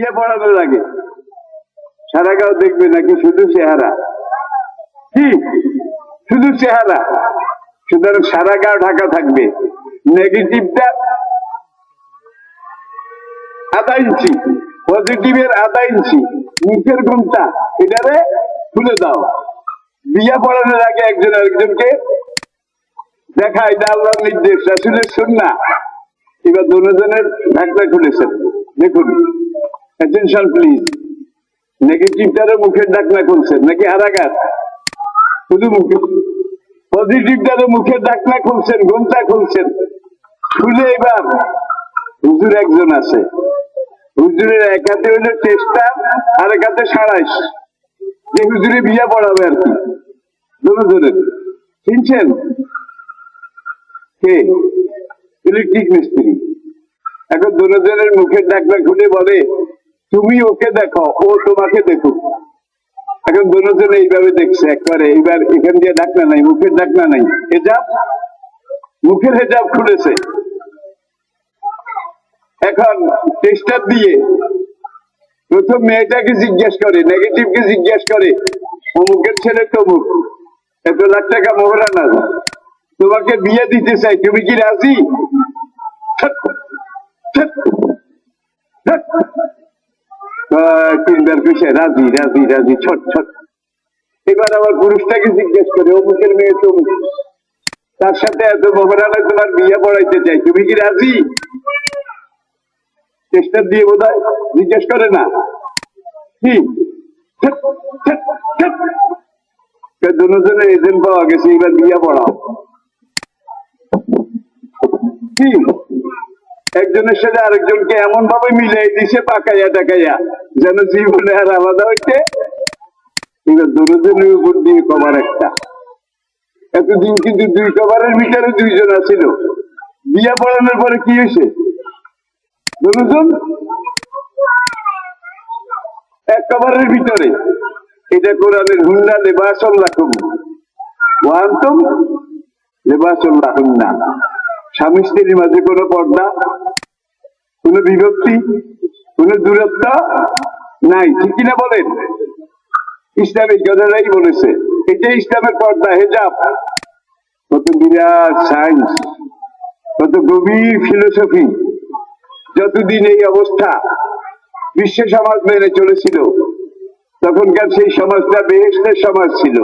বিয়ে পড়ানোর আগে সারা গাও দেখবে নাকি শুধু চেহারা? কি? শুধু চেহারা? সুতরাং সারা গাও ঢাকা থাকবে। নেগেটিভটা আধা ইঞ্চি পজিটিভের আধা ইঞ্চি মুখের ঘুমটা এটারে খুলে দাও। বিয়ে পড়ানোর আগে একজন আরেকজনকে দেখা এটা আল্লাহর নির্দেশ আসলে শুন না এবার দুজনের ঢাকনা খুলেছেন। দেখুন। অ্যাটেনশন প্লিজ নেগেটিভটারও মুখের ডাকনা খুলছেন নাকি হারাঘাত শুধু মুখে। পজিটিভটারও মুখের ডাকনা খুলছেন, ঘুমটা খুলছেন। খুলে এবার হুজুর একজন আছে। হুজুরের এক হাতে হইল টেস্টার আর এক হাতে সাড়াইশ যে হুজুরে বিয়া পড়াবে আর কি। দুজনের চিনছেন কে? ইলেকট্রিক মিস্ত্রি। এখন দুজনের মুখের ডাকনা খুলে বলে তুমি ওকে দেখো, ও তোমাকে দেখুক। এখন দুজন এইভাবে দেখছে, একবারে এইবার এখান দিয়ে ডাকনা নাই, মুখের ডাকনা নাই। হেজাব? মুখের হেজাব খুলেছে। এখন টেস্টার দিয়ে প্রথম মেয়েটাকে জিজ্ঞেস করে, নেগেটিভকে জিজ্ঞেস করে, অমুকের ছেলে তমুক, এত লাখ টাকা মোহরা না। তোমাকে বিয়ে দিতে চাই, তুমি কি রাজি? পিছে, রাজি রাজি রাজি, ছট ছট। এবার আবার পুরুষটাকে জিজ্ঞেস করে, অমুকের মেয়ে তমুক তার সাথে এত মোহরানা তোমার বিয়ে পড়াইতে চাই, তুমি কি রাজি? টেস্টার দিয়ে বোধ জিজ্ঞেস করে না। কি? দুজনের এজেন্ট পাওয়া গেছে, এবার বিয়া পড়াও। কি? একজনের সাথে আরেকজনকে এমন ভাবে মিলাই দিছে পাকাইয়া টাকাইয়া যেন জীবনে আর আলাদা হইতে দুজনের উপর দিয়ে কভার একটা। এতদিন কিন্তু দুই কভারের ভিতরে দুইজন আছিল। বিয়া পড়ানোর পরে কি হয়েছে দুজন এক কভারের ভিতরে। এটা কোরআনের হুন্না লেবাসম রাখুন। ওয়ান্তম? লেবাসম রাখুন না। স্বামী স্ত্রীর মাঝে কোনো পর্দা, কোন বিভক্তি, কোন দূরত্ব নাই। ঠিক কিনা বলেন? ইসলামিক কথাটাই বলেছে এটা ইসলামের পর্দা, হেজাব। কত বিরাট সায়েন্স কত গভীর ফিলোসফি যতদিন এই অবস্থা বিশ্ব সমাজ মেনে চলেছিল, তখনকার সেই সমাজটা বেহেস্তের সমাজ ছিল।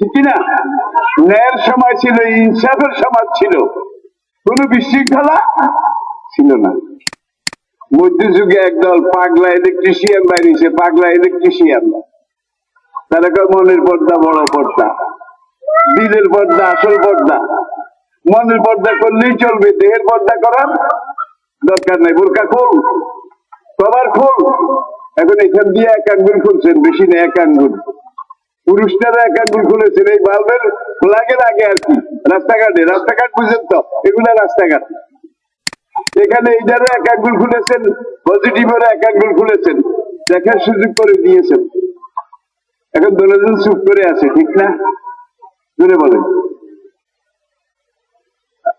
ঠিক না ন্যায়ের ছিল, ইনসাফের সমাজ ছিল। কোন বিশৃঙ্খলা ছিল না। মধ্যযুগে একদল পাগলা ইলেকট্রিশিয়ান বাইরেছে পাগলা ইলেকট্রিশিয়ান তারা মনের পর্দা বড় পর্দা। দিলের পর্দা, আসল পর্দা। মনের পর্দা করলেই চলবে। দেহের পর্দা করার দরকার নাই। বোরকা খোল কবার খোল। এখন এখান দিয়ে এক আঙ্গুল খুলছেন, বেশি না, এক আঙ্গুল। এক আঙ্গুল খুলেছেন। এই বাল্বের আগে আর কি। রাস্তাঘাটে, রাস্তাঘাট বুঝেন তো? এগুলা রাস্তাঘাট। এখানে এক আঙ্গুল খুলেছেন, পজিটিভেরও এক আঙ্গুল খুলেছেন। দেখার সুযোগ করে দিয়েছেন। এখন চুপ করে আছে, ঠিক না? জোরে বলেন।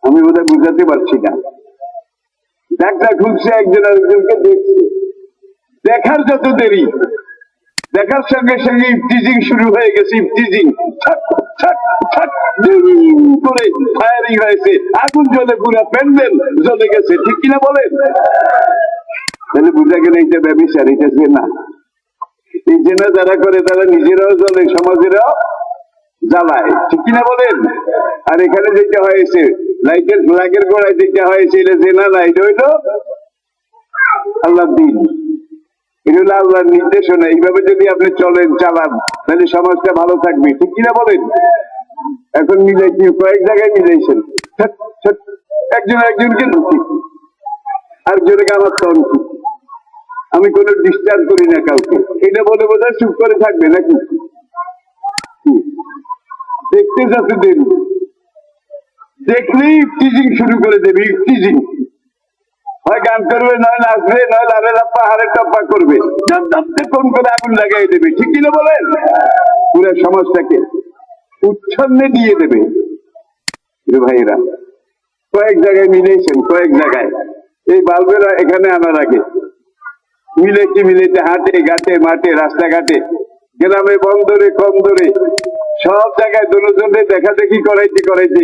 আমি বোধহয় বুঝাতে পারছি না। ডাক্তার খুলছে, একজন আরেকজনকে দেখছে। দেখার যত দেরি দেখার সঙ্গে সঙ্গে ইফটিজিং শুরু হয়ে গেছে ইফটিজিং করে ফায়ারিং হয়েছে। আগুন জ্বলে পুরা প্যান্ডেল জ্বলে গেছে, ঠিক কিনা বলেন? তাহলে বুঝা গেলে এইটা ব্যবসার এটা না এই জেনা যারা করে তারা নিজেরাও জ্বলে, সমাজেরাও জ্বালায়, ঠিক কিনা বলেন? আর এখানে যেটা হয়েছে, লাইটের, ফ্ল্যাগের গোড়ায় যেটা হয়েছে, এটা জেনা এটা হইল আল্লাহ দিন। এইভাবে যদি আপনি চলেন, চালান, তাহলে সমাজটা ভালো থাকবে। ঠিক কিনা বলেন? এখন মিলাইছি, কয়েক জায়গায় মিলাইছেন। একজন একজনকে ঢুকি। আমি কোনো ডিস্টার্ব করি না কাউকে। এটা বলে বোধ হয় চুপ করে থাকবে নাকি? দেখতে যাতে দেখলেই টিজিং শুরু করে দেবে টিজিং কয়েক জায়গায় মিলেছেন, কয়েক জায়গায়। এই বাল্বেরা এখানে আনার আগে মিলেতে মিলেতে হাটে, ঘাটে, মাঠে, রাস্তাঘাটে, গ্রামে, বন্দরে কম দরে সব জায়গায় দুজনে দেখা দেখি করাইতে করাইতে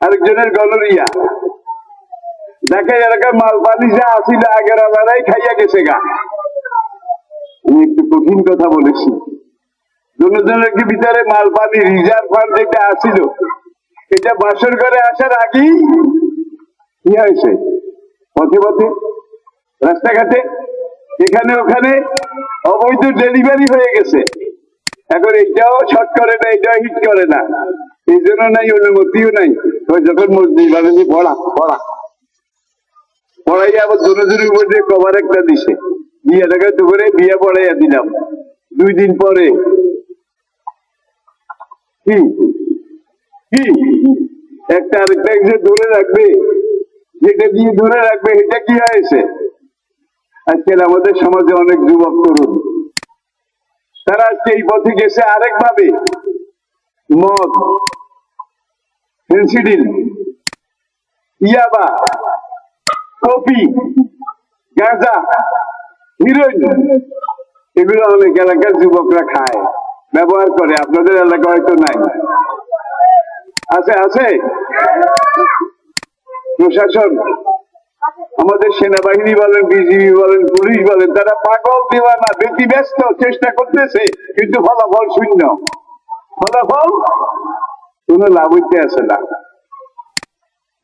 আরেকজনের গলরিয়া। ঢাকা এলাকার মাল পানি যা আসিল আগের আলাদাই খাইয়া গেছে গা। আমি একটু কঠিন কথা বলেছি। দুজনের কি ভিতরে মাল পানি রিজার্ভ ফান্ড যেটা আসিল এটা বাসর ঘরে আসার আগেই কি হয়েছে? পথে পথে, রাস্তাঘাটে, এখানে ওখানে অবৈধ ডেলিভারি হয়ে গেছে। এখন এটাও শর্ট করে না এটাও হিট করে না। এই জন্য নাই অনুমতিও নাই। যখন মসজিদ বানাচ্ছি পড়া পড়া পড়াই আবার দুজনের মধ্যে কভার একটা দিছে। বিয়ে টাকা তো করে বিয়ে পড়াইয়া দিলাম। দুই দিন পরে। কি? কি? একটা আরেকটা ধরে রাখবে, যেটা দিয়ে ধরে রাখবে এটা কি হয়েছে? আজকাল আমাদের সমাজে অনেক যুবক, তরুণ। তারা আজকে এই পথে গেছে আরেক ভাবে মদ ফেন্সিডিল ইয়াবা কপি গাঁজা হিরোইন এগুলো অনেক এলাকার যুবকরা খায়। ব্যবহার করে। আপনাদের এলাকা হয়তো নাই। আছে আছে? প্রশাসন। আমাদের সেনাবাহিনী বলেন, বিজিবি বলেন, পুলিশ বলেন, তারা পাগল দিওয়ানা ব্যক্তি ব্যস্ত, চেষ্টা করতেছে, কিন্তু ফলাফল শূন্য। ফলাফল? কোনো লাভ হইতে আসে না।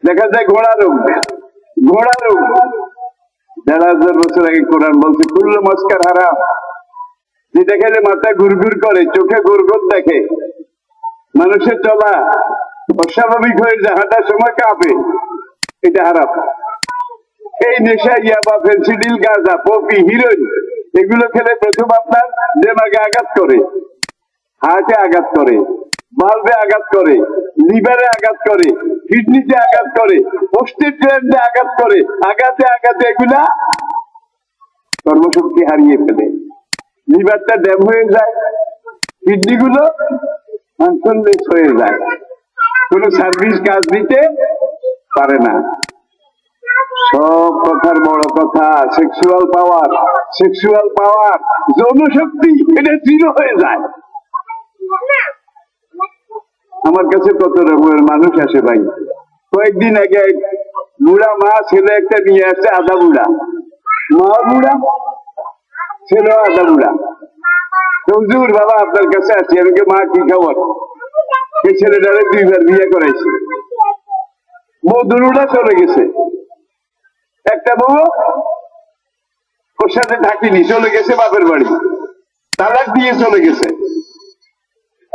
দেখা যায় ঘোড়া রোগ। ঘোড়া রোগ। দেড় হাজার বছর আগে কোরআন বলছে, কুল্ল মস্কার হারাম। যেটা খেলে মাথা ঘুরঘুর করে, চোখে ঘুরঘুর দেখে। মানুষের চলা অস্বাভাবিক হয়ে যায়, হাঁটার সময় কাঁপে। এটা হারাম। এই নেশা ইয়াবা ফেন্সিডিল গাঁজা, পপি, হিরোইন, এগুলো খেলে প্রথম আপনার দেমাগে আঘাত করে, হার্টে আঘাত করে। বাল্বে আঘাত করে লিভারে আঘাত করে কিডনিতে আঘাত করে গ্ল্যান্ডে আঘাত করে, আঘাতে আঘাতে এগুলা কর্মশক্তি হারিয়ে ফেলে। লিভারটা ড্যাম হয়ে যায় কিডনি গুলো আনসনলেস হয়ে যায়। কোন সার্ভিস কাজ দিতে পারে না। সব কথার বড় কথা সেক্সুয়াল পাওয়ার সেক্সুয়াল পাওয়ার যৌন শক্তি এটা জিরো হয়ে যায়। আমার কাছে কত রকমের মানুষ আসে ভাই। কয়েকদিন আগে বুড়া মা ছেলে একটা নিয়ে আসছে, আদা বুড়া। মা বুড়া, ছেলে আদা বুড়া। হুজুর বাবা আপনার কাছে আসছি, আমি মা, কি খবর? এই ছেলেটারে দুইবার বিয়ে করাইছি। বউ দুটা চলে গেছে। একটা বউ ওর সাথে থাকিনি, চলে গেছে বাপের বাড়ি। তালাক দিয়ে চলে গেছে।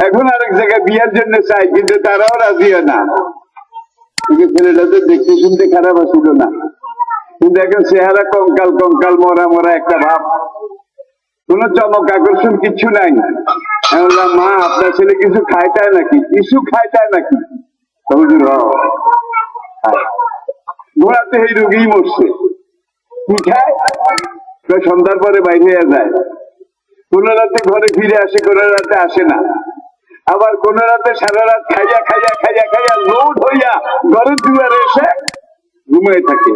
এখন আরেক জায়গায় বিয়ার জন্য চাই কিন্তু তারাও রাজি হয় না। দেখতে শুনতে খারাপ আসছিল না। কিন্তু এখন চেহারা কঙ্কাল কঙ্কাল মরা মরা একটা ভাব। কোন চমক আকর্ষণ কিছু নাই। মা আপনার ছেলে কিছু নাকি? কিছু খাইটায় নাকি? তো হুজুর, "হ, ঘোড়াতে এই রোগী মরছে। কি খায়? সন্ধ্যার পরে বাইরে যায়। কোন রাতে ঘরে ফিরে আসে কোন রাতে আসে না। আবার কোন রাতে সারা রাত খাইয়া খাইয়া খাইয়া খাইয়া লোড হইয়া ঘরের দুয়ারে এসে ঘুমিয়ে থাকে।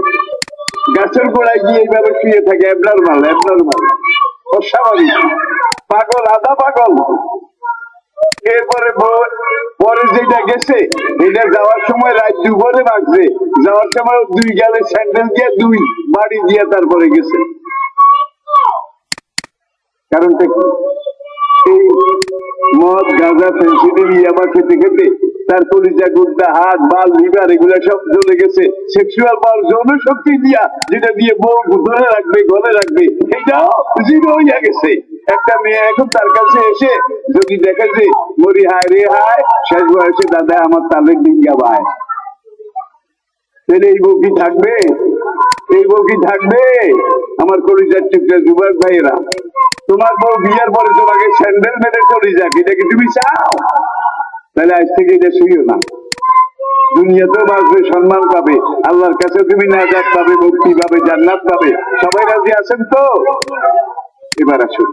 গাছের গোড়ায় গিয়ে এইভাবে শুয়ে থাকে অ্যাবনর্মাল অ্যাবনর্মাল অস্বাভাবিক। পাগল, আধা পাগল। এরপরে পরে যেটা গেছে, এটা যাওয়ার সময় রাত দুপুরে বাজছে। যাওয়ার সময় দুই গেলে স্যান্ডেল দিয়ে দুই বাড়ি দিয়ে তারপরে গেছে। কারণটা কি? মদ, গাঁজা ফেন্সিডিল ইয়াবা খেতে খেতে তার কলিজা গুদ্দা হাত, বাল, লিভার এগুলা সব জ্বলে গেছে। সেক্সুয়াল পাওয়ার যৌন শক্তি দিয়া যেটা দিয়ে বউ ধরে রাখবে গলে রাখবে, এটাও জিরো হইয়া গেছে। একটা মেয়ে এখন তার কাছে এসে যদি দেখে যে, মরি, হায় রে, হায়, শেষ বয়সে দাদা আমার তালের ডিঙ্গা ভাই। তাহলে এই বউ কি থাকবে? এই বউ কি থাকবে? আমার কলিজার টুকরা যুবক ভাইয়েরা তোমার বউ বিয়ের পরে তোমাকে স্যান্ডেল মেরে চলে যাক, এটা কি তুমি চাও? তাহলে আজ থেকে এটা শুইও না। দুনিয়াতেও বাঁচবে, সম্মান পাবে, আল্লাহর কাছে তুমি নাজাত পাবে, মুক্তি পাবে, জান্নাত পাবে। সবাই রাজি আছেন তো? এবার আসুন।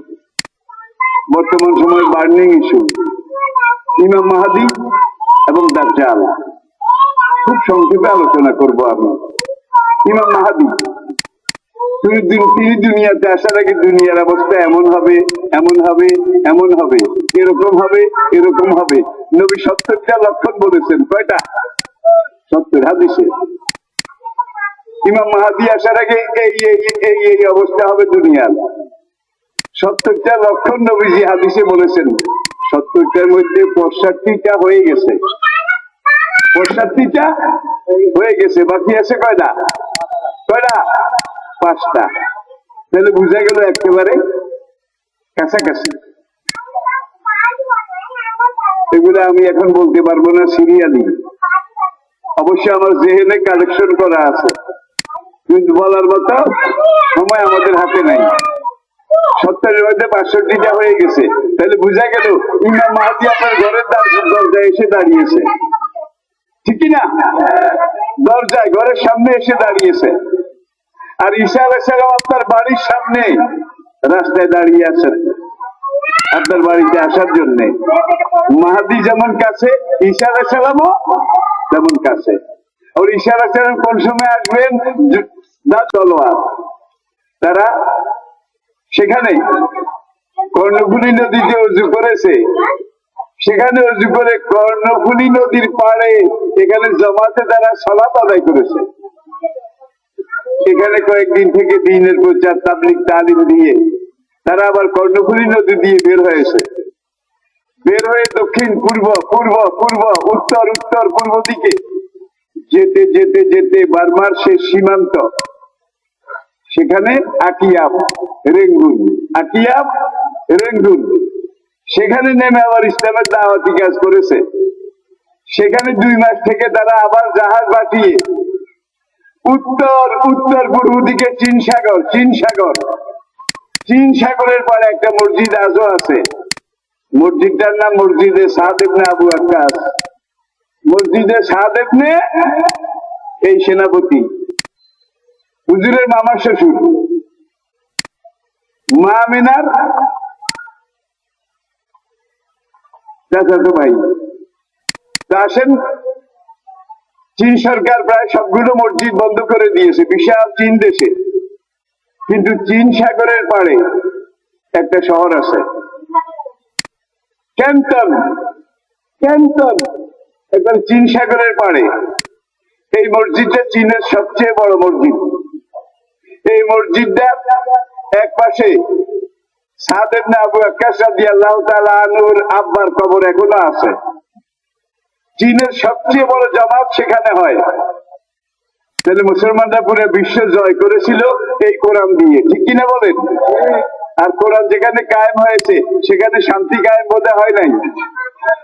বর্তমান সময় বার্নিং ইস্যু ইমাম মাহাদি এবং দাজ্জাল। খুব সংক্ষেপে আলোচনা করব আমি। ইমাম মাহাদি তিনি দুনিয়াতে আসার আগে দুনিয়ার অবস্থা এমন হবে এমন হবে এমন হবে। এরকম হবে এরকম হবে। নবী সত্তরটা লক্ষণ বলেছেন। কয়টা? সত্তর হাদিসে। ইমাম মাহাদি আসার আগে এই এই এই অবস্থা হবে দুনিয়ার। সত্তরটা লক্ষণ নবীজি হাদিসে বলেছেন। সত্তরটার মধ্যে পঁয়ষট্টিটা হয়ে গেছে। পঁয়ষট্টিটা হয়ে গেছে। বাকি আছে কয়টা? কয়টা? পাঁচটা। তাহলে বুঝা গেল একেবারে কাছাকাছি। এগুলো আমি এখন বলতে পারব না সিরিয়ালি অবশ্য আমার জেহেনে কালেকশন করা আছে। কিন্তু বলার মতো সময় আমাদের হাতে নাই। সত্তরের মধ্যে বাষট্টিটা হয়ে গেছে। তাহলে বুঝা গেল ইমাম মাহাদি আপনার ঘরের দর- দরজায় এসে দাঁড়িয়েছে। ঠিক না দরজায়, ঘরের সামনে এসে দাঁড়িয়েছে। আর ঈশা আলাইসালাম আপনার বাড়ির সামনে রাস্তায় দাঁড়িয়ে আছেন। আপনার বাড়িতে আসার জন্য। মাহাদি যেমন কাছে, ঈশা আলাইসালামও তেমন কাছে। আর ঈশা আলাইসালাম কোন সময় আসবেন? তলোয়ার। তারা সেখানে কর্ণফুলী নদীতে উজু করেছে। সেখানে উজু করে কর্ণফুলী নদীর পাড়ে এখানে জমাতে তারা সলাপ আদায় করেছে। এখানে কয়েকদিন থেকে দিনের প্রচার তাবলিক তালিম দিয়ে তারা আবার কর্ণফুলী নদী দিয়ে বের হয়েছে। বের হয়ে দক্ষিণ, পূর্ব পূর্ব পূর্ব, উত্তর উত্তর, পূর্ব দিকে যেতে যেতে যেতে বার্মার শেষ সীমান্ত। সেখানে আকিয়াব, রেঙ্গুন আকিয়াব, রেঙ্গুন। সেখানে নেমে আবার ইসলামের দাওয়াতি কাজ করেছে। সেখানে দুই মাস থেকে তারা আবার জাহাজ পাঠিয়ে উত্তর উত্তর, পূর্ব দিকে চীন সাগর চীন সাগর। চীন সাগরের পরে একটা মসজিদ আজও আছে। মসজিদটার নাম মসজিদে সাহাদেবনে আবু আক্কাস। মসজিদে সাহাদেবনে এই সেনাপতি। হুজুরের মামার শ্বশুর। মা মিনার চাচাতো ভাই। তা আসেন চীন সরকার প্রায় সবগুলো মসজিদ বন্ধ করে দিয়েছে, বিশাল চীন দেশে। কিন্তু চীন সাগরের পাড়ে একটা শহর আছে। ক্যান্টন ক্যান্টন এখন চীন সাগরের পাড়ে। এই মসজিদটা চীনের সবচেয়ে বড় মসজিদ। এই মসজিদটা এক পাশে সাদেব না আবু আকাশ রাদিয়াল্লাহু তাআলা আনহুর আব্বার কবর এখনও আছে। চীনের সবচেয়ে বড় জামাত সেখানে হয়। তাহলে মুসলমানরা পুরো বিশ্ব জয় করেছিল এই কোরআন দিয়ে। ঠিক কিনা বলেন? আর কোরআন যেখানে কায়েম হয়েছে, সেখানে শান্তি কায়েম বোধহয় হয় নাই।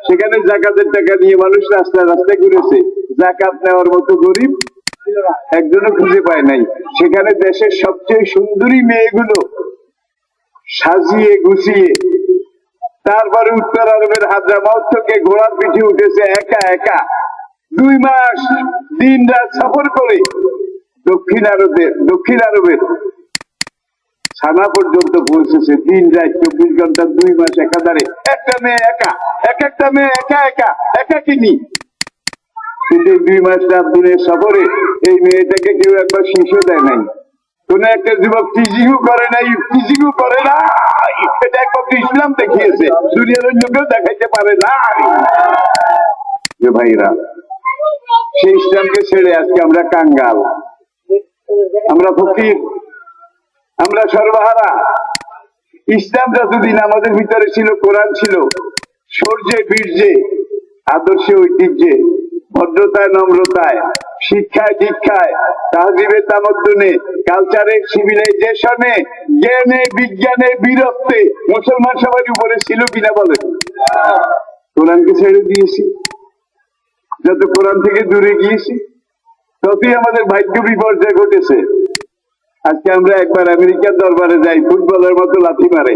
সেখানে জাকাতের টাকা নিয়ে মানুষ রাস্তায় রাস্তায় ঘুরেছে। জাকাত নেওয়ার মতো গরিব একজনও খুঁজে পায় নাই। সেখানে দেশের সবচেয়ে সুন্দরী মেয়েগুলো সাজিয়ে গুছিয়ে তারপরে উত্তর আরবের হাজামাউত থেকে ঘোড়ার পিঠে উঠেছে একা একা। দুই মাস দিন রাত সফর করে দক্ষিণ আরবের দক্ষিণ আরবের ছানা পর্যন্ত পৌঁছেছে। দিন রাত চব্বিশ ঘণ্টা দুই মাস একাধারে। একটা মেয়ে একা, এক একটা মেয়ে একা একা একা কিনি কিন্তু দুই মাস রাত দিনের সফরে এই মেয়েটাকে কেউ একবার শিশু দেয় নাই। একটা আমরা কাঙ্গাল। আমরা ফকির, আমরা সর্বহারা। ইসলাম যতদিন আমাদের ভিতরে ছিল, কোরআন ছিল, সৌর্যে, বীর্যে, আদর্শে, ঐতিহ্যে, ভদ্রতায়, নম্রতায় শিক্ষায় দীক্ষায় তাহজিবে তামদ্দনে কালচারে সিভিলাইজেশনে জ্ঞানে, বিজ্ঞানে বীরত্বে মুসলমান সবার উপরে ছিল কিনা বলেন কোরআনকে ছেড়ে দিয়েছি। যত কোরআন থেকে দূরে গিয়েছি, ততই আমাদের ভাগ্য বিপর্যয় ঘটেছে। আজকে আমরা একবার আমেরিকার দরবারে যাই, ফুটবলের মতো লাথি মারে।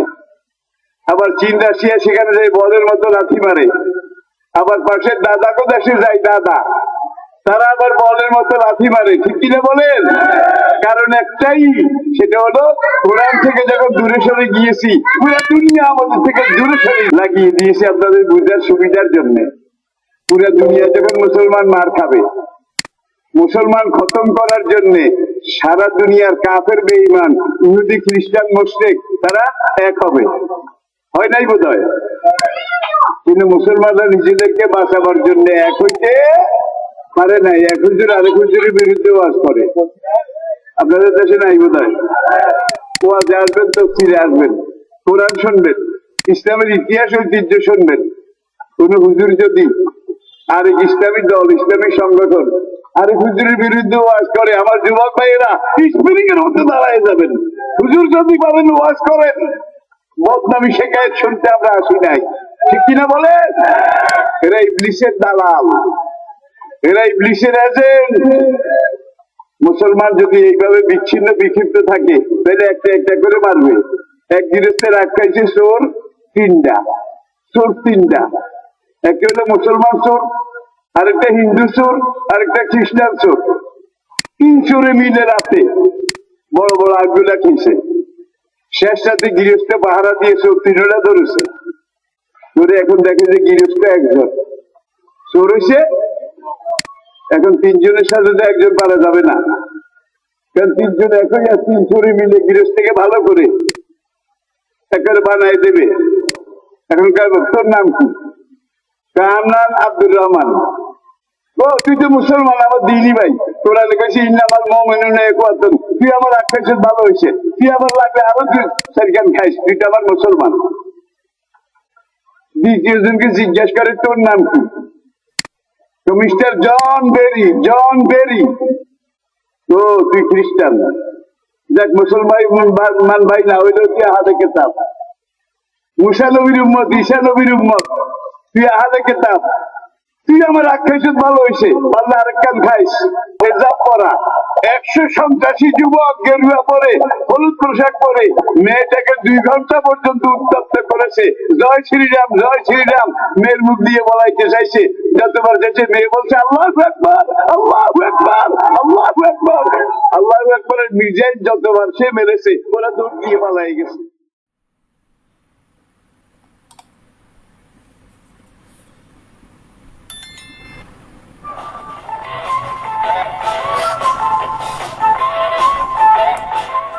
আবার চীন, রাশিয়া, সেখানে যাই, বলের মতো লাথি মারে। আবার পাশের দাদাকে দেশে যাই দাদা। তারা আবার বলের মতো লাথি মারে। ঠিক কিনা বলেন? কারণ একটাই, সেটা হলো কোরআন থেকে যখন দূরে সরে গিয়েছি, পুরো দুনিয়া আমাদের থেকে দূরে সরে লাগিয়ে দিয়েছে আপনাদের বুঝার সুবিধার জন্য। পুরো দুনিয়া যখন মুসলমান মার খাবে, মুসলমান খতম করার জন্য সারা দুনিয়ার কাফের বেঈমান, ইহুদি, খ্রিস্টান, মুশরিক, তারা এক হবে। হয় নাই বোধ হয় কিন্তু মুসলমানরা নিজেদেরকে বাঁচাবার জন্য এক হইতে পারে নাই, এক হুজুর আরেক হুজুরের বিরুদ্ধে ওয়াজ করে। আপনাদের দেশে নাই বোধ হয় ওয়াজে আসবেন তো ফিরে আসবেন। কোরআন শুনবেন, ইসলামের ইতিহাস, ঐতিহ্য শুনবেন। কোন হুজুর যদি আরেক ইসলামী দল, ইসলামী সংগঠন আরেক হুজুরের বিরুদ্ধে ওয়াজ করে, আমার যুবক ভাইয়েরা স্প্রিং এর মধ্যে দাঁড়ায় যাবেন। হুজুর যদি পারেন ওয়াজ করেন, বদনামি শেখায় শুনতে আমরা আসি নাই। ঠিক কিনা বলে এরা ইবলিশের দালাল। এরা ইবলিশের এজেন্ট মুসলমান যদি এইভাবে বিচ্ছিন্ন, বিক্ষিপ্ত থাকে, তাহলে একটা একটা করে মারবে। এক গৃহস্থের এক খাইছে চোর তিনটা। চোর তিনটা। একটা হলো মুসলমান চোর, আরেকটা হিন্দু চোর, আরেকটা খ্রিস্টান চোর। তিন চোরে মিলে রাতে বড় বড় আগগুলা খেয়েছে। শেষ রাতে গৃহস্থ পাহারা দিয়ে চোর তিনটা ধরেছে। ধরে এখন দেখে যে গৃহস্থ একজন। চোর হয়েছে এখন তিনজনের সাথে তো একজন পারা যাবে না। কারণ তিনজন একই আর তিন চুরি মিলে গৃহস্থকে ভালো করে একের বানাই দেবে। এখনকার তোর নাম কি? কার নাম? আব্দুর রহমান। ও, তুই তো মুসলমান, আমার দিনই ভাই। তোরা লিখেছি ইন্নামাল মোমেনুন একওয়াতুন তুই আমার আকাশের ভালো হয়েছে। তুই আমার লাগলে আরও তুই সারিকান খাইস। তুই তো আমার মুসলমান। দ্বিতীয় জনকে জিজ্ঞেস করে, তোর নাম কি? তো মিস্টার জন বেরি জন বেরি। তো তুই খ্রিস্টান। দেখ মুসলমান মান ভাই না হইলেও তুই আহাদে কেতাব। মুসা নবীর উম্মত ঈশা নবীর উম্মত, তুই আহাদে কেতাব। জয় শ্রীরাম জয় শ্রীরাম। মেয়ের মুখ দিয়ে বলাইতে চাইছে মেয়ে বলছে, আল্লাহ একবার আল্লাহ একবার আল্লাহ একবার আল্লাহ একবারের নিজেই যতবার সে মেরেছে, ওরা দৌড় দিয়ে পালাই গেছে। あっ。